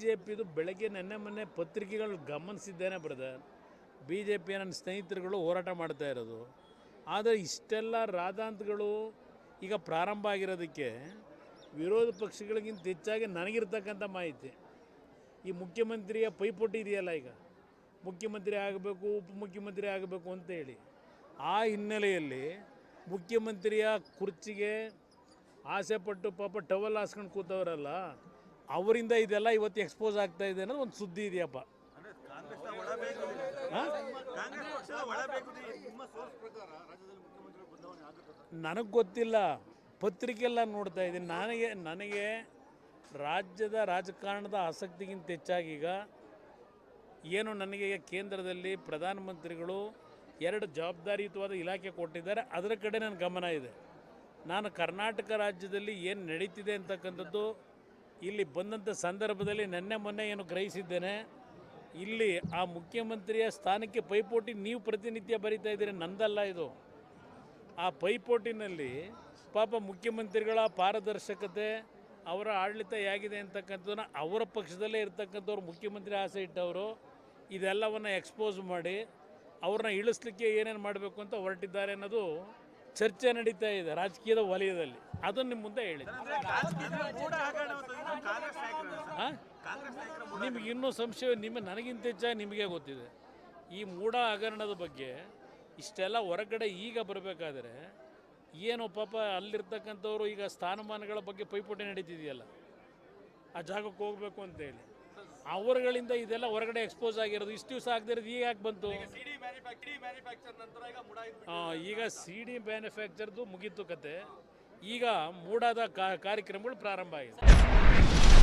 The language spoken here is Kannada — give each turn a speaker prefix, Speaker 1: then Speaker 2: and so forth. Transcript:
Speaker 1: ಜೆ ಪಿದು ಬೆಳಗ್ಗೆ ನೆನ್ನೆ ಮೊನ್ನೆ ಪತ್ರಿಕೆಗಳು ಗಮನಿಸಿದ್ದೇನೆ ಬ್ರದರ್. ಬಿ ಜೆ ಪಿಯ ನನ್ನ ಸ್ನೇಹಿತರುಗಳು ಹೋರಾಟ ಮಾಡ್ತಾ ಇರೋದು. ಆದರೆ ಇಷ್ಟೆಲ್ಲ ರಾದಾಂತಗಳು ಈಗ ಪ್ರಾರಂಭ ಆಗಿರೋದಕ್ಕೆ ವಿರೋಧ ಪಕ್ಷಗಳಿಗಿಂತ ಹೆಚ್ಚಾಗಿ ನನಗಿರ್ತಕ್ಕಂಥ ಮಾಹಿತಿ. ಈ ಮುಖ್ಯಮಂತ್ರಿಯ ಪೈಪೋಟಿ ಇದೆಯಲ್ಲ ಈಗ. ಮುಖ್ಯಮಂತ್ರಿ ಆಗಬೇಕು ಉಪಮುಖ್ಯಮಂತ್ರಿ ಆಗಬೇಕು ಅಂತೇಳಿ ಆ ಹಿನ್ನೆಲೆಯಲ್ಲಿ ಮುಖ್ಯಮಂತ್ರಿಯ ಕುರ್ಚಿಗೆ ಆಸೆ ಪಟ್ಟು ಪಾಪ ಟವಲ್ ಹಾಸ್ಕೊಂಡು ಕೂತವರಲ್ಲ. ಅವರಿಂದ ಇದೆಲ್ಲ ಇವತ್ತು ಎಕ್ಸ್ಪೋಸ್ ಆಗ್ತಾ ಇದೆ ಅನ್ನೋದು ಒಂದು ಸುದ್ದಿ ಇದೆಯಪ್ಪ? ನನಗೆ ಗೊತ್ತಿಲ್ಲ. ಪತ್ರಿಕೆಲ್ಲ ನೋಡ್ತಾ ಇದ್ದೀನಿ. ನನಗೆ ನನಗೆ ರಾಜ್ಯದ ರಾಜಕಾರಣದ ಆಸಕ್ತಿಗಿಂತ ಹೆಚ್ಚಾಗಿ ಈಗ ಏನು ನನಗೆ ಕೇಂದ್ರದಲ್ಲಿ ಪ್ರಧಾನಮಂತ್ರಿಗಳು ಎರಡು ಜವಾಬ್ದಾರಿಯುತವಾದ ಇಲಾಖೆ ಕೊಟ್ಟಿದ್ದಾರೆ. ಅದರ ಕಡೆ ನನ್ನ ಗಮನ ಇದೆ. ನಾನು ಕರ್ನಾಟಕ ರಾಜ್ಯದಲ್ಲಿ ಏನು ನಡೀತಿದೆ ಅಂತಕ್ಕಂಥದ್ದು ಇಲ್ಲಿ ಬಂದಂಥ ಸಂದರ್ಭದಲ್ಲಿ ನೆನ್ನೆ ಮೊನ್ನೆ ಏನು ಗ್ರಹಿಸಿದ್ದೇನೆ. ಇಲ್ಲಿ ಆ ಮುಖ್ಯಮಂತ್ರಿಯ ಸ್ಥಾನಕ್ಕೆ ಪೈಪೋಟಿ ನೀವು ಪ್ರತಿನಿತ್ಯ ಬರಿತಾ ಇದ್ದೀರಿ, ನಂದಲ್ಲ ಇದು. ಆ ಪೈಪೋಟಿನಲ್ಲಿ ಪಾಪ ಮುಖ್ಯಮಂತ್ರಿಗಳ ಪಾರದರ್ಶಕತೆ, ಅವರ ಆಡಳಿತ ಹೇಗಿದೆ ಅಂತಕ್ಕಂಥದ್ದನ್ನ ಅವರ ಪಕ್ಷದಲ್ಲೇ ಇರ್ತಕ್ಕಂಥವ್ರು ಮುಖ್ಯಮಂತ್ರಿ ಆಸೆ ಇಟ್ಟವರು. ಇದೆಲ್ಲವನ್ನು ಎಕ್ಸ್ಪೋಸ್ ಮಾಡಿ ಅವ್ರನ್ನ ಇಳಿಸ್ಲಿಕ್ಕೆ ಏನೇನು ಮಾಡಬೇಕು ಅಂತ ಹೊರಟಿದ್ದಾರೆ ಅನ್ನೋದು ಚರ್ಚೆ ನಡೀತಾ ಇದೆ ರಾಜಕೀಯದ ವಲಯದಲ್ಲಿ. ಅದನ್ನು ನಿಮ್ಮ ಮುಂದೆ ಹೇಳಿ. ಹಾಂ? ನಿಮಗೆ ಇನ್ನೂ ಸಂಶಯ ನಿಮ್ಮ ನನಗಿಂತ ಹೆಚ್ಚಾಗಿ ನಿಮಗೆ ಗೊತ್ತಿದೆ. ಈ ಮೂಢ ಹಗರಣದ ಬಗ್ಗೆ ಇಷ್ಟೆಲ್ಲ ಹೊರಗಡೆ ಈಗ ಬರಬೇಕಾದ್ರೆ ಏನು ಪಾಪ ಅಲ್ಲಿರ್ತಕ್ಕಂಥವ್ರು ಈಗ ಸ್ಥಾನಮಾನಗಳ ಬಗ್ಗೆ ಪೈಪೋಟಿ ನಡೀತಿದೆಯಲ್ಲ? ಆ ಜಾಗಕ್ಕೆ ಹೋಗ್ಬೇಕು ಅಂತೇಳಿ ಅವರುಗಳಿಂದ ಇದೆಲ್ಲ ಹೊರಗಡೆ ಎಕ್ಸ್ಪೋಸ್ ಆಗಿರೋದು ಇಷ್ಟು ದಿವಸ ಆಗದಿರೋದು ಈಗ ಯಾಕೆ ಬಂತು? ಹಾಂ ಈಗ ಸಿ ಡಿ ಮ್ಯಾನುಫ್ಯಾಕ್ಚರ್ದು ಮುಗೀತು ಕತೆ. ಈಗ ಮೂಡಾದ ಕಾರ್ಯಕ್ರಮಗಳು ಪ್ರಾರಂಭ ಆಗಿದೆ